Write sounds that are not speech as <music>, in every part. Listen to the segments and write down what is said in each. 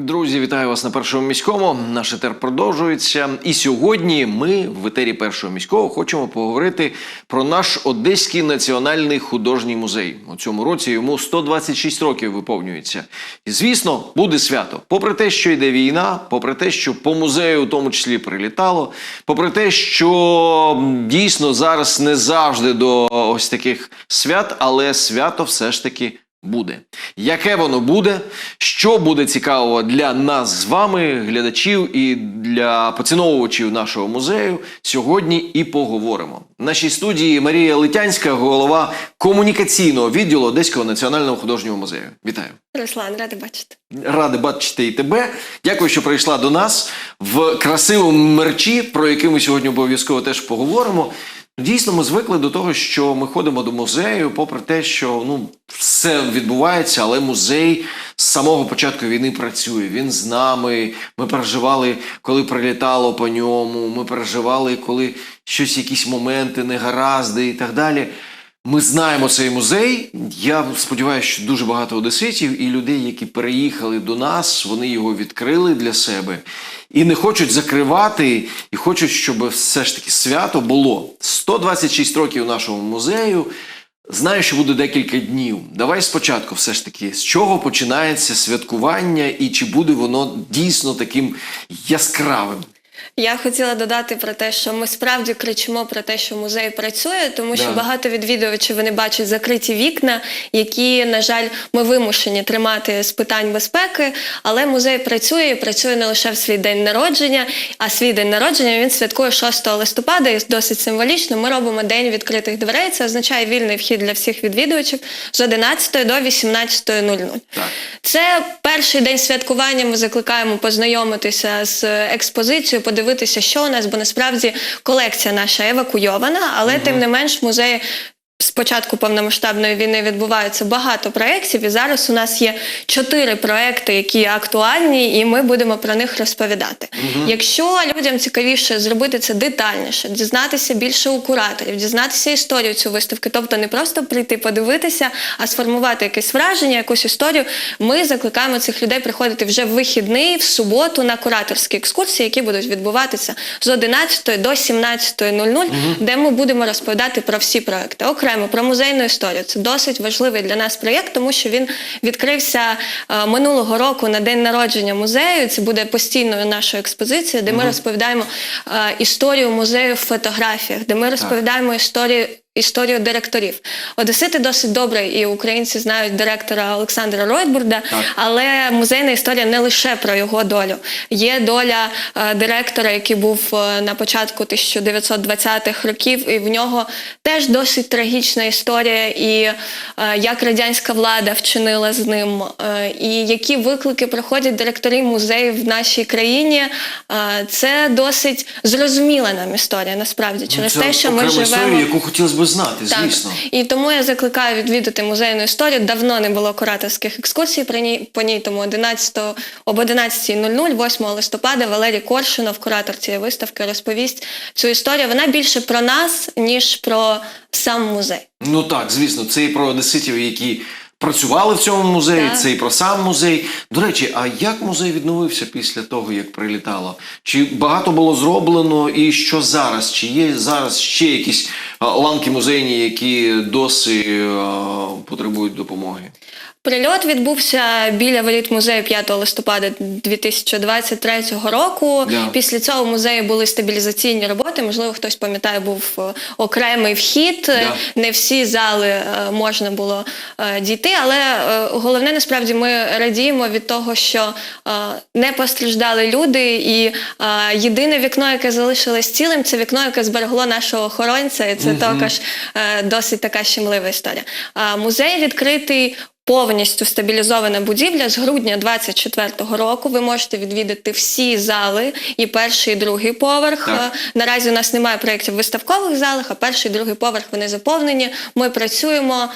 Друзі, вітаю вас на першому міському. Наш етер продовжується. І сьогодні ми в етері першого міського хочемо поговорити про наш Одеський національний художній музей. У цьому році йому 126 років виповнюється. І звісно, буде свято. Попри те, що йде війна, попри те, що по музею в тому числі прилітало, попри те, що дійсно зараз не завжди до ось таких свят, але свято все ж таки буде. Яке воно буде? Що буде цікавого для нас з вами, глядачів і для поціновувачів нашого музею, сьогодні і поговоримо. В нашій студії Марія Летянська, голова комунікаційного відділу Одеського національного художнього музею. Вітаю! Руслан, рада бачити. Радий бачити і тебе. Дякую, що прийшла до нас в красивому мерчі, про який ми сьогодні обов'язково теж поговоримо. Дійсно, ми звикли до того, що ми ходимо до музею, попри те, що ну все відбувається, але музей з самого початку війни працює. Він з нами. Ми переживали, коли прилітало по ньому. Ми переживали, коли щось, якісь моменти, негаразди і так далі. Ми знаємо цей музей. Я сподіваюся, що дуже багато одеситів і людей, які переїхали до нас, вони його відкрили для себе і не хочуть закривати, і хочуть, щоб все ж таки свято було. 126 років нашому музею. Знаю, що буде декілька днів. Давай спочатку, все ж таки, з чого починається святкування, і чи буде воно дійсно таким яскравим? Я хотіла додати про те, що ми справді кричимо про те, що музей працює, тому що Да. багато відвідувачів вони бачать закриті вікна, які, на жаль, ми вимушені тримати з питань безпеки. Але музей працює і працює не лише в свій день народження, а свій день народження він святкує 6 листопада і досить символічно. Ми робимо день відкритих дверей. Це означає вільний вхід для всіх відвідувачів з 11 до 18.00. Це перший день святкування. Ми закликаємо познайомитися з експозицією, подивитися, що у нас, бо насправді колекція наша евакуйована, але тим не менш в музеї. З початку повномасштабної війни відбувається багато проєктів, і зараз у нас є чотири проекти, які актуальні, і ми будемо про них розповідати. Якщо людям цікавіше зробити це детальніше, дізнатися більше у кураторів, дізнатися історію цю виставки, тобто не просто прийти подивитися, а сформувати якесь враження, якусь історію. Ми закликаємо цих людей приходити вже в вихідний, в суботу на кураторські екскурсії, які будуть відбуватися з 11 до 17.00, де ми будемо розповідати про всі проекти. Окремо про музейну історію. Це досить важливий для нас проєкт, тому що він відкрився е, минулого року на день народження музею. Це буде постійною нашою експозицією, де ми розповідаємо е, історію музею в фотографіях, де ми розповідаємо історію. Історію директорів. Одесити досить добре, і українці знають директора Олександра Ройтбурда, але музейна історія не лише про його долю. Є доля е, директора, який був е, на початку 1920-х років, і в нього теж досить трагічна історія, і е, як радянська влада вчинила з ним, і які виклики проходять директори музеїв в нашій країні. Це досить зрозуміла нам історія, насправді, через Ну, Це те, що ми живемо. історія, яку хотілося б знати, Так. звісно. І тому я закликаю відвідати музейну історію. Давно не було кураторських екскурсій по ній, по ній тому 11, об 11.00, 8 листопада Валерій Коршунов, куратор цієї виставки, розповість цю історію. Вона більше про нас, ніж про сам музей. Ну так, звісно, це і про одеситів, які працювали в цьому музеї, Так. це і про сам музей. До речі, а як музей відновився після того, як прилітало? Чи багато було зроблено, і що зараз? Чи є зараз ще якісь ланки музейні, які досі потребують допомоги? Прильот відбувся біля воріт музею 5 листопада 2023 року. Да. Після цього в музеї були стабілізаційні роботи. Можливо, хтось пам'ятає, був е, окремий вхід. Да. Не всі зали е, можна було е, дійти, але головне насправді ми радіємо від того, що не постраждали люди, і єдине вікно, яке залишилось цілим, це вікно, яке зберегло нашого охоронця, і це також е, досить така щемлива історія. Музей відкритий. Повністю стабілізована будівля з грудня 24-го року. Ви можете відвідати всі зали, і перший, і другий поверх. Так. Е, Наразі у нас немає проєктів в виставкових залах, а перший і другий поверх вони заповнені. Ми працюємо.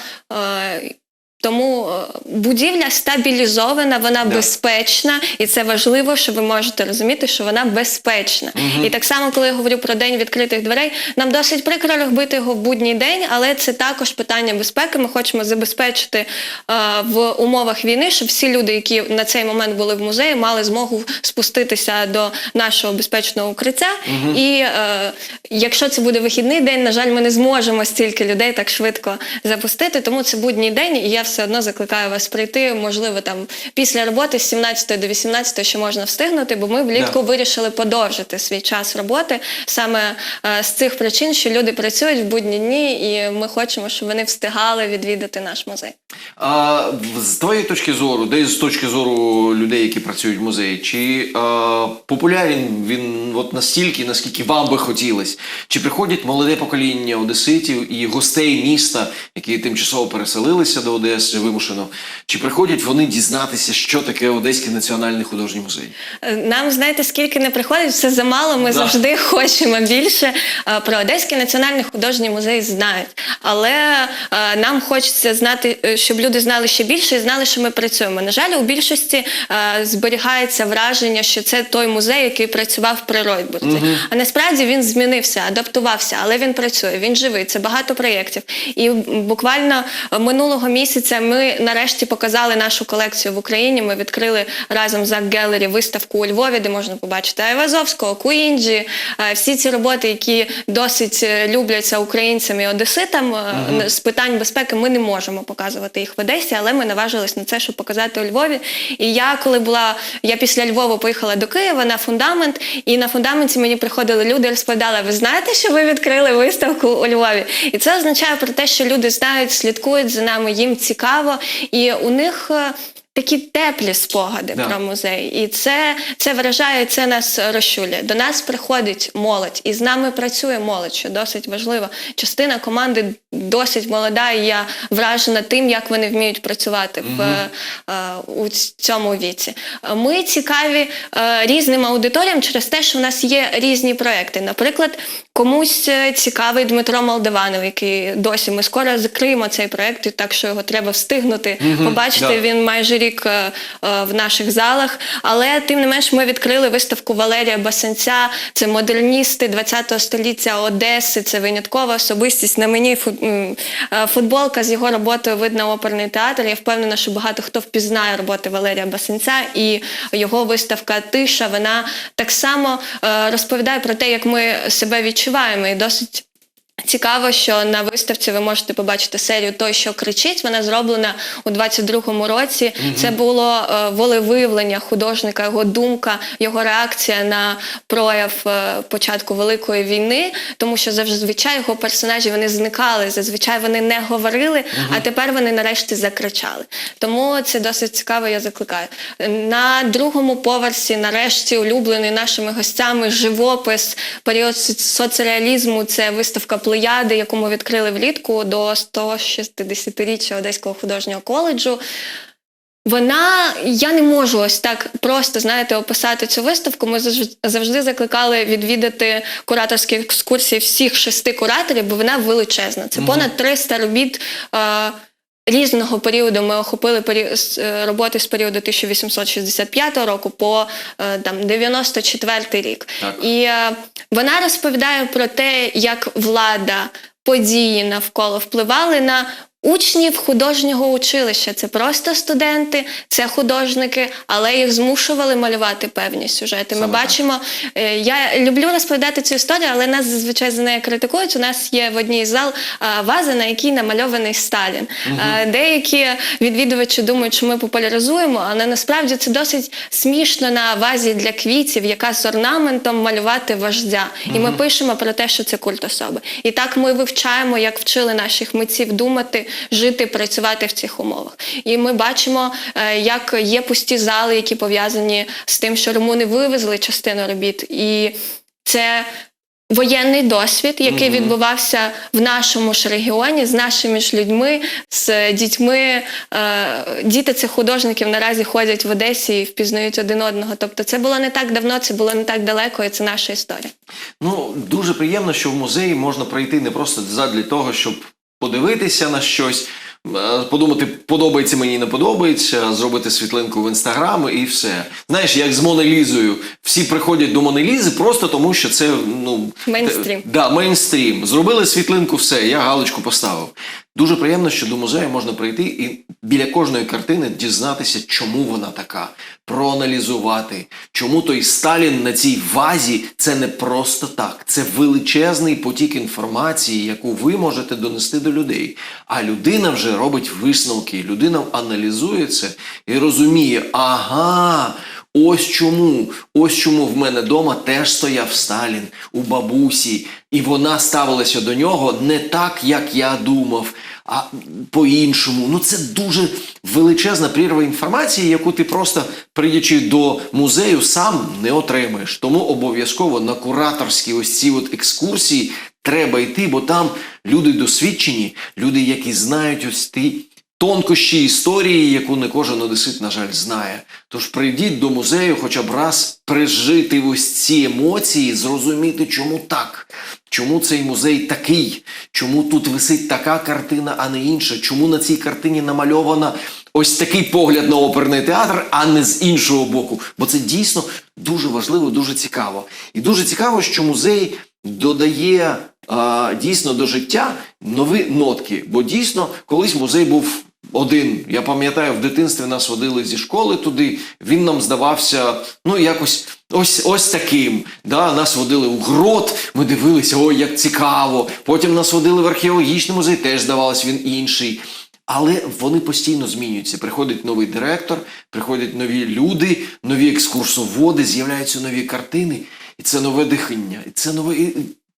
Тому е, будівля стабілізована, вона Да. безпечна, і це важливо, що ви можете розуміти, що вона безпечна. І так само, коли я говорю про день відкритих дверей, нам досить прикро робити його в будній день, але це також питання безпеки. Ми хочемо забезпечити е, в умовах війни, щоб всі люди, які на цей момент були в музеї, мали змогу спуститися до нашого безпечного укриття. І е, якщо це буде вихідний день, на жаль, ми не зможемо стільки людей так швидко запустити. Тому це будній день, і я все одно закликаю вас прийти. Можливо, там після роботи з 17 до 18 ще можна встигнути, бо ми влітку Да. вирішили подовжити свій час роботи саме е, з цих причин, що люди працюють в будні дні, і ми хочемо, щоб вони встигали відвідати наш музей. А, з твоєї точки зору, де з точки зору людей, які працюють в музеї, чи а, популярен він от настільки, наскільки вам би хотілося? Чи приходять молоде покоління одеситів і гостей міста, які тимчасово переселилися до Одеси вимушено? Чи приходять вони дізнатися, що таке Одеський національний художній музей? Е, Нам знаєте, скільки не приходить, все замало. Ми Да. завжди хочемо більше. Е, Про Одеський національний художній музей знають, але е, нам хочеться знати, щоб люди знали ще більше і знали, що ми працюємо. На жаль, у більшості зберігається враження, що це той музей, який працював при Ройбурзі. А насправді він змінився, адаптувався, але він працює, він живий. Це багато проєктів. І буквально минулого місяця ми нарешті показали нашу колекцію в Україні. Ми відкрили разом з Art Gallery виставку у Львові, де можна побачити Айвазовського, Куінджі, е, всі ці роботи, які досить е, любляться українцям і одеситам. е, З питань безпеки ми не можемо показувати їх в Одесі, але ми наважились на це, щоб показати у Львові. І я, коли була, я після Львова поїхала до Києва на фундамент, і на фундаменті мені приходили люди і розповідали: ви знаєте, що ви відкрили виставку у Львові? І це означає про те, що люди знають, слідкують за нами, їм цікаво, і у них. Такі теплі спогади Да. про музей, і це, це вражає, це нас розчулює. До нас приходить молодь, і з нами працює молодь, що досить важливо. Частина команди досить молода, і я вражена тим, як вони вміють працювати в, е, у цьому віці. Ми цікаві е, різним аудиторіям через те, що в нас є різні проекти. Наприклад, комусь е, цікавий Дмитро Молдаванов, який досі ми скоро закриємо цей проект, і так що його треба встигнути побачити. да. Він майже рік е, е, в наших залах. Але тим не менш, ми відкрили виставку Валерія Басанця. Це модерністи 20-го століття Одеси. Це виняткова особистість. На мені е, футболка з його роботою видно оперний театр. Я впевнена, що багато хто впізнає роботи Валерія Басанця і його виставка Тиша. Вона так само розповідає про те, як ми себе відчуваємо, і досить. Цікаво, що на виставці ви можете побачити серію Той, що кричить. Вона зроблена у 22-му році. Це було е, волевиявлення художника, його думка, його реакція на прояв е, початку Великої війни, тому що зазвичай його персонажі вони зникали, зазвичай вони не говорили, а тепер вони нарешті закричали. Тому це досить цікаво, я закликаю. На другому поверсі, нарешті, улюблений нашими гостями живопис, період соцреалізму. Це виставка Плеяди, яку ми відкрили влітку до 160-річчя Одеського художнього коледжу. Вона я не можу ось так просто знаєте описати цю виставку. Ми завж- завжди закликали відвідати кураторські екскурсії всіх шести кураторів, бо вона величезна. Це понад 300 робіт. Е- Різного періоду ми охопили е, роботи з періоду 1865 року по е, там 94 рік. Так. І е, вона розповідає про те, як влада, події навколо впливали на учнів художнього училища. Це просто студенти, це художники, але їх змушували малювати певні сюжети. Ми Саме бачимо, е, я люблю розповідати цю історію, але нас зазвичай за нею критикують. У нас є в одній зал а, ваза, на якій намальований Сталін. А, Деякі відвідувачі думають, що ми популяризуємо, але насправді це досить смішно на вазі для квітів, яка з орнаментом малювати вождя. І ми пишемо про те, що це культ особи. І так ми вивчаємо, як вчили наших митців думати, жити, працювати в цих умовах. І ми бачимо, е, як є пусті зали, які пов'язані з тим, що румуни вивезли частину робіт. І це воєнний досвід, який відбувався в нашому ж регіоні з нашими ж людьми, з дітьми. Е, Діти цих художників наразі ходять в Одесі і впізнають один одного. Тобто, це було не так давно, це було не так далеко, і це наша історія. Ну, дуже приємно, що в музеї можна прийти не просто задля того, щоб подивитися на щось. е, подумати, подобається мені, не подобається, зробити світлинку в інстаграм і все. Знаєш, як з Монелізою. Всі приходять до Монелізи просто тому, що це ну Мейнстрім. Да, мейнстрім. Зробили світлинку, все, я галочку поставив. Дуже приємно, що до музею можна прийти і біля кожної картини дізнатися, чому вона така, проаналізувати, чому той Сталін на цій вазі це не просто так. Це величезний потік інформації, яку ви можете донести до людей. А людина вже робить висновки, людина аналізує це і розуміє, ага. Ось чому, ось чому в мене вдома теж стояв Сталін у бабусі, і вона ставилася до нього не так, як я думав, а по-іншому. Ну це дуже величезна прірва інформації, яку ти просто прийдячи до музею, сам не отримаєш. Тому обов'язково на кураторські ось ці от екскурсії треба йти, бо там люди досвідчені, люди, які знають ось ті тонкощі історії, яку не кожен одесит, на жаль, знає. Тож прийдіть до музею хоча б раз пережити ось ці емоції, зрозуміти, чому так, чому цей музей такий, чому тут висить така картина, а не інша, чому на цій картині намальована ось такий погляд на оперний театр, а не з іншого боку. Бо це дійсно дуже важливо, дуже цікаво. І дуже цікаво, що музей додає дійсно до життя нові нотки. Бо дійсно колись музей був один. Я пам'ятаю, в дитинстві нас водили зі школи туди. Він нам здавався, ну якось. Ось ось таким. Да, нас водили у грот, ми дивилися, ой, як цікаво. Потім нас водили в археологічний музей, теж здавалось, він інший. Але вони постійно змінюються. Приходить новий директор, приходять нові люди, нові екскурсоводи, з'являються нові картини, і це нове дихання, і це нове.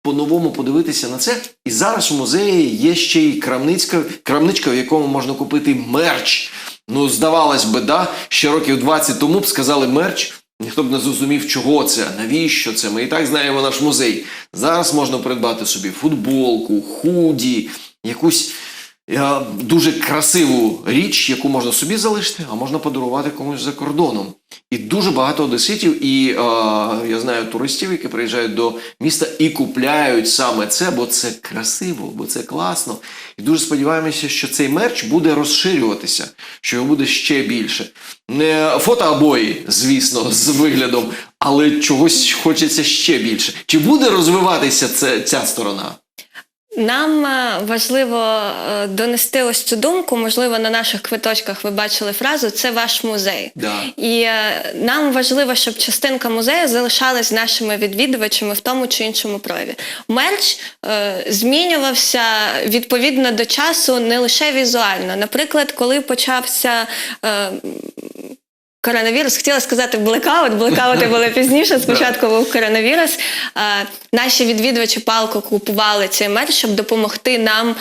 По-новому подивитися на це. І зараз у музеї є ще й крамницька, крамничка, в якому можна купити мерч. Ну, здавалось би, да, ще років 20 тому б сказали мерч. Ніхто б не зрозумів, чого це, навіщо це. Ми і так знаємо наш музей. Зараз можна придбати собі футболку, худі, якусь дуже красиву річ, яку можна собі залишити, а можна подарувати комусь за кордоном. І дуже багато одеситів, і е, я знаю туристів, які приїжджають до міста і купляють саме це, бо це красиво, бо це класно. І дуже сподіваємося, що цей мерч буде розширюватися, що його буде ще більше. Не фотообої, звісно, з виглядом, але чогось хочеться ще більше. Чи буде розвиватися це, ця сторона? Нам е, важливо е, донести ось цю думку. Можливо, на наших квиточках ви бачили фразу Це ваш музей. Да. І е, нам важливо, щоб частинка музею залишалась з нашими відвідувачами в тому чи іншому прояві. Мерч змінювався відповідно до часу не лише візуально. Наприклад, коли почався. Коронавірус, хотіла сказати блекаут. Блекаути були <laughs> пізніше. Спочатку був коронавірус. Наші відвідувачі палко купували цей мерч, щоб допомогти нам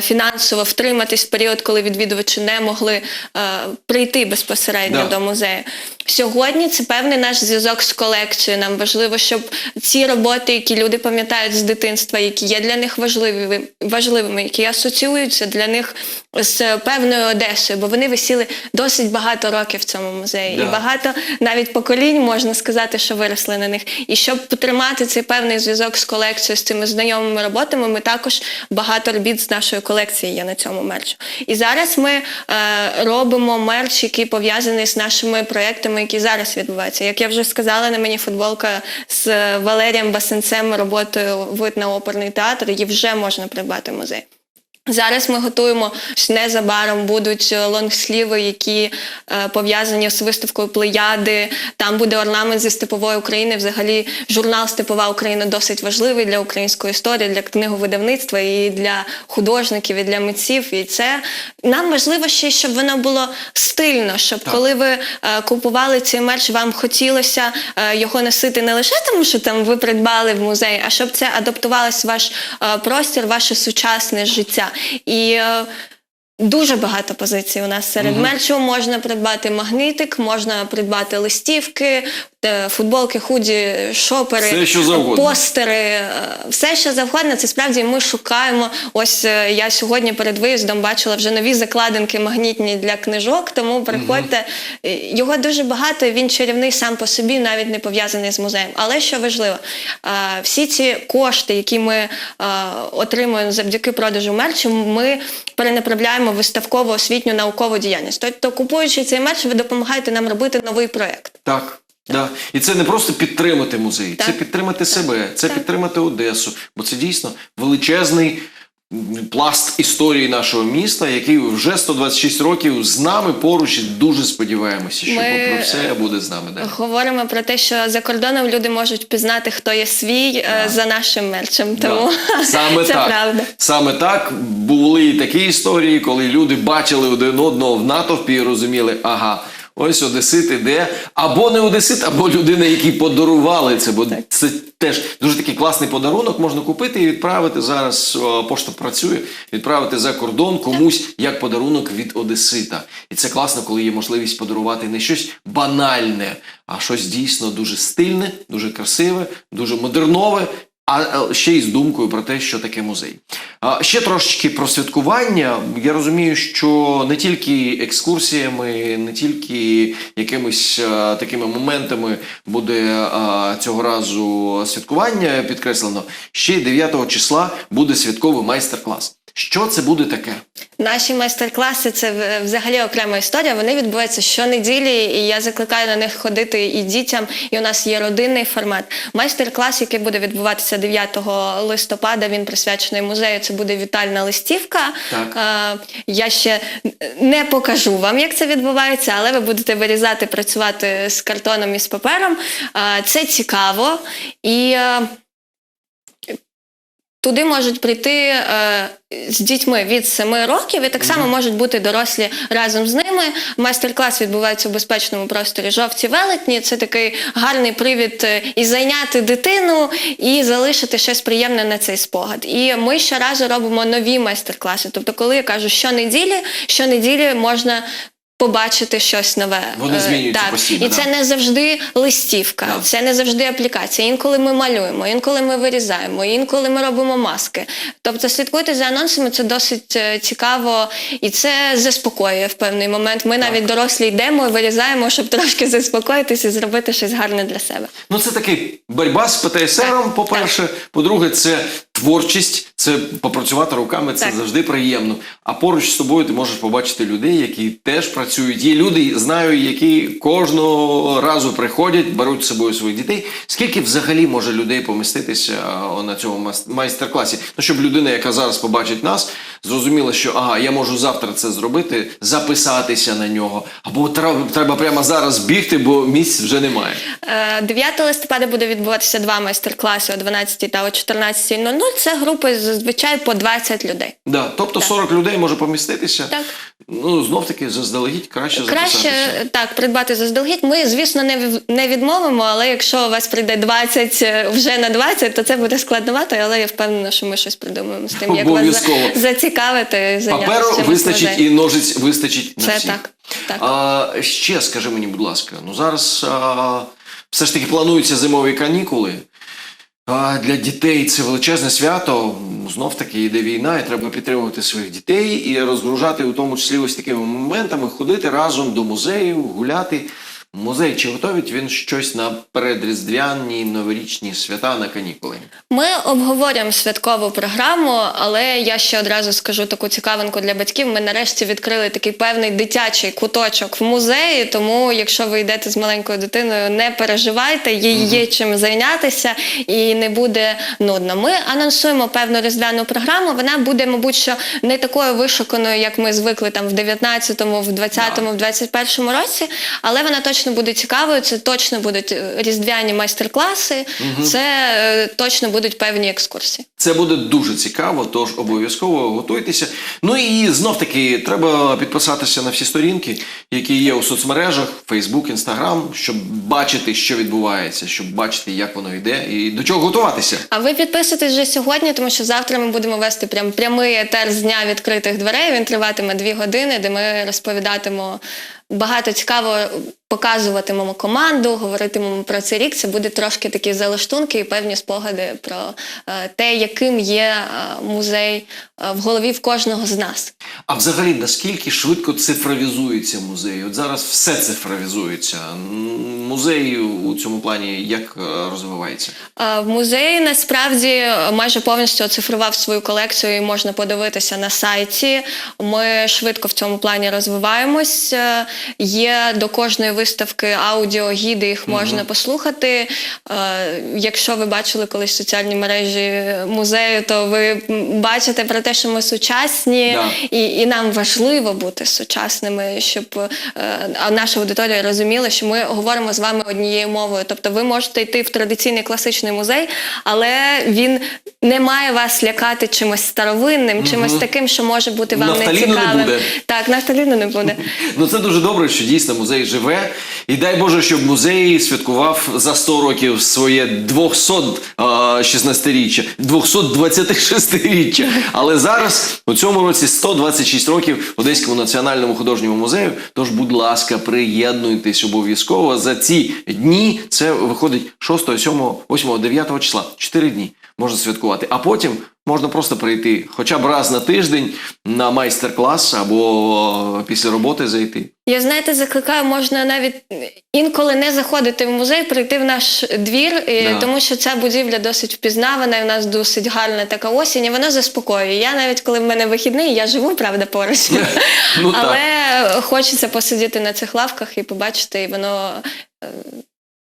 фінансово втриматись в період, коли відвідувачі не могли прийти безпосередньо Да. до музею. Сьогодні це певний наш зв'язок з колекцією. Нам важливо, щоб ці роботи, які люди пам'ятають з дитинства, які є для них важливі, важливими, які асоціюються для них з певною Одесою, бо вони висіли досить багато років в цьому музеї. І багато навіть поколінь можна сказати, що виросли на них. І щоб потримати цей певний зв'язок з колекцією, з цими знайомими роботами, ми також багато робіт з нашої колекції є на цьому мерчу. І зараз ми е, робимо мерч, який пов'язаний з нашими проектами, які зараз відбуваються. Як я вже сказала, на мені футболка з Валерієм Басенцем роботою вид на оперний театр, її вже можна придбати в музеї. Зараз ми готуємо незабаром будуть е, лонгсліви, які е, пов'язані з виставкою Плеяди. Там буде орнамент зі степової України. Взагалі, журнал Степова Україна досить важливий для української історії, для книговидавництва і для художників, і для митців. І це нам важливо ще, щоб воно було стильно, щоб коли ви е, купували цей мерч, вам хотілося е, його носити не лише тому, що там ви придбали в музеї, а щоб це адаптувалось в ваш е, простір, ваше сучасне життя. І е, Дуже багато позицій у нас серед мерчу. Можна придбати магнітик, можна придбати листівки, футболки, худі, шопери, Все, постери, е, все, що завгодно. Це справді ми шукаємо. Ось е, я сьогодні перед виїздом бачила вже нові закладинки магнітні для книжок, тому приходьте. Е, Його дуже багато. Він чарівний сам по собі, навіть не пов'язаний з музеєм. Але що важливо, е, всі ці кошти, які ми е, отримуємо завдяки продажу мерчу, ми перенаправляємо в виставкову освітню наукову діяльність. Тобто, купуючи цей мерч, ви допомагаєте нам робити новий проект. Так. Да. І це не просто підтримати музей, Так. це підтримати себе, це Так. підтримати Одесу, бо це дійсно величезний пласт історії нашого міста, який вже 126 років з нами поруч і дуже сподіваємося, що Ми- попри все буде з нами далі. Говоримо про те, що за кордоном люди можуть пізнати, хто є свій е, за нашим мерчем. Тому Да. Саме <laughs> це так. правда. Саме так були і такі історії, коли люди бачили один одного в натовпі і розуміли, ага. Ось Одесит іде, або не Одесит, або людина, які подарували це. Бо це теж дуже такий класний подарунок. Можна купити і відправити зараз. Пошта працює, відправити за кордон комусь як подарунок від Одесита. І це класно, коли є можливість подарувати не щось банальне, а щось дійсно дуже стильне, дуже красиве, дуже модернове. А е, ще й з думкою про те, що таке музей. Ще трошечки про святкування. Я розумію, що не тільки екскурсіями, не тільки якимись е, такими моментами буде е, цього разу святкування підкреслено. Ще й 9 числа буде святковий майстер-клас. Що це буде таке? Наші майстер-класи це взагалі окрема історія. Вони відбуваються щонеділі, і я закликаю на них ходити і дітям. І у нас є родинний формат. Майстер-клас, який буде відбуватися 9 листопада, він присвячений музею. Це буде вітальна листівка. Так. Я ще не покажу вам, як це відбувається, але ви будете вирізати, працювати з картоном і з папером. Це цікаво і. Туди можуть прийти е, з дітьми від 7 років, і так само можуть бути дорослі разом з ними. Майстер-клас відбувається у безпечному просторі жовті велетні. Це такий гарний привід е, і зайняти дитину, і залишити щось приємне на цей спогад. І ми щоразу робимо нові майстер-класи. Тобто, коли я кажу щонеділі, щонеділі можна. Побачити щось нове. Вони Е, змінюються так. постійно, І це да. не завжди листівка, Да. це не завжди аплікація. Інколи ми малюємо, інколи ми вирізаємо, інколи ми робимо маски. Тобто слідкуйте за анонсами, це досить е, цікаво і це заспокоює в певний момент. Ми навіть дорослі йдемо і вирізаємо, щоб трошки заспокоїтися і зробити щось гарне для себе. Ну, це такий боротьба з ПТСРом, по-перше. По-друге, це творчість, це попрацювати руками, це Так. завжди приємно. А поруч з тобою ти можеш побачити людей, які теж працюють. Є люди, знаю, які кожного разу приходять, беруть з собою своїх дітей. Скільки взагалі може людей поміститися на цьому майстер-класі? Ну, щоб людина, яка зараз побачить нас, зрозуміла, що ага, я можу завтра це зробити, записатися на нього. Або треба, прямо зараз бігти, бо місць вже немає. Е, 9 листопада буде відбуватися два майстер-класи о 12 та о 14.00. Це групи зазвичай по 20 людей. Да, тобто 40 людей може поміститися. Так. Ну, знов таки, заздалегідь краще Краще записатися. так придбати заздалегідь. Ми, звісно, не не відмовимо, але якщо у вас прийде 20 е, вже на 20, то це буде складновато, але я впевнена, що ми щось придумаємо з тим, як вас зацікавити. Паперу вистачить і ножиць вистачить на Це всіх. так, так. А, ще скажи мені, будь ласка, ну зараз а, все ж таки плануються зимові канікули. А, для дітей це величезне свято. Знов таки йде війна, і треба підтримувати своїх дітей і розгружати у тому числі ось такими моментами, ходити разом до музею, гуляти. Музей чи готовить він щось на передріздвяні новорічні свята на канікули? Ми обговорюємо святкову програму, але я ще одразу скажу таку цікавинку для батьків. Ми нарешті відкрили такий певний дитячий куточок в музеї. Тому, якщо ви йдете з маленькою дитиною, не переживайте, їй є чим зайнятися і не буде нудно. Ми анонсуємо певну різдвяну програму. Вона буде, мабуть, що не такою вишуканою, як ми звикли там в 19-му, в 20-му, в 21-му році, але вона точно буде цікавою. Це точно будуть е, різдвяні майстер-класи, це е, точно будуть певні екскурсії. Це буде дуже цікаво, тож обов'язково готуйтеся. Ну і знов таки треба підписатися на всі сторінки, які є у соцмережах: Facebook, Instagram, щоб бачити, що відбувається, щоб бачити, як воно йде, і до чого готуватися. А ви підписуйтесь вже сьогодні, тому що завтра ми будемо вести прям прямий етер з дня відкритих дверей. Він триватиме дві години, де ми розповідатимо багато цікавого показуватимемо команду, говоритимемо про цей рік. Це буде трошки такі залаштунки і певні спогади про е, те, яким є е, музей е, в голові в кожного з нас. А взагалі, наскільки швидко цифровізується музей? От зараз все цифровізується. Музей у цьому плані як розвивається? В музеї насправді майже повністю оцифрував свою колекцію і можна подивитися на сайті. Ми швидко в цьому плані розвиваємось. Є до кожної виставки аудіогіди, їх можна послухати. Е, Якщо ви бачили колись соціальні мережі музею, то ви бачите про те, що ми сучасні, Да. і, і нам важливо бути сучасними, щоб е, наша аудиторія розуміла, що ми говоримо з вами однією мовою. Тобто, ви можете йти в традиційний класичний музей, але він не має вас лякати чимось старовинним, чимось таким, що може бути вам Нафталіну не нецікавим. буде. Так, нафталіну не буде. <laughs> Ну це дуже добре, що дійсно музей живе. І дай Боже, щоб музей святкував за 100 років своє 216-річчя, 226-річчя. Але зараз у цьому році 126 років Одеському національному художньому музею. Тож, будь ласка, приєднуйтесь обов'язково за ці дні. Це виходить 6, 7, 8, 9 числа. 4 дні можна святкувати. А потім можна просто прийти хоча б раз на тиждень на майстер-клас або після роботи зайти. Я знаєте, закликаю, можна навіть інколи не заходити в музей, прийти в наш двір, Да. тому що ця будівля досить впізнавана, і у нас досить гарна така осінь, і вона заспокоює. Я навіть коли в мене вихідний, я живу, правда, поруч. <laughs> Ну, так. Але хочеться посидіти на цих лавках і побачити, і воно. е,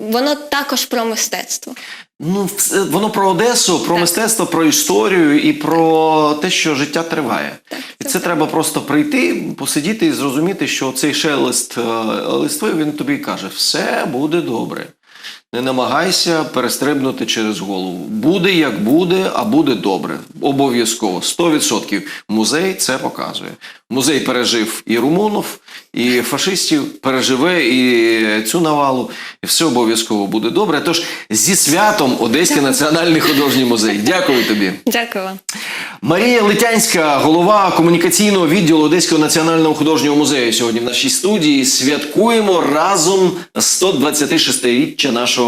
Воно також про мистецтво. Ну, все- воно про Одесу, про Так. мистецтво, про історію і про те, що життя триває. І це треба просто прийти, посидіти і зрозуміти, що цей шелест е, листви він тобі каже: все буде добре. Не намагайся перестрибнути через голову. Буде як буде, а буде добре. Обов'язково. 100% музей це показує. Музей пережив і румунов, і фашистів, переживе і цю навалу, і все обов'язково буде добре. Тож зі святом Одеський національний художній музей. Дякую тобі. Дякую. Марія Летянська, голова комунікаційного відділу Одеського національного художнього музею, сьогодні в нашій студії. Святкуємо разом 126-річчя нашого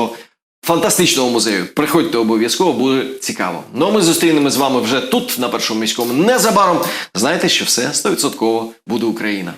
фантастичного музею. Приходьте обов'язково, буде цікаво. Ну а ми зустрінемо з вами вже тут, на першому міському. Незабаром знаєте, що все 100% буде Україна.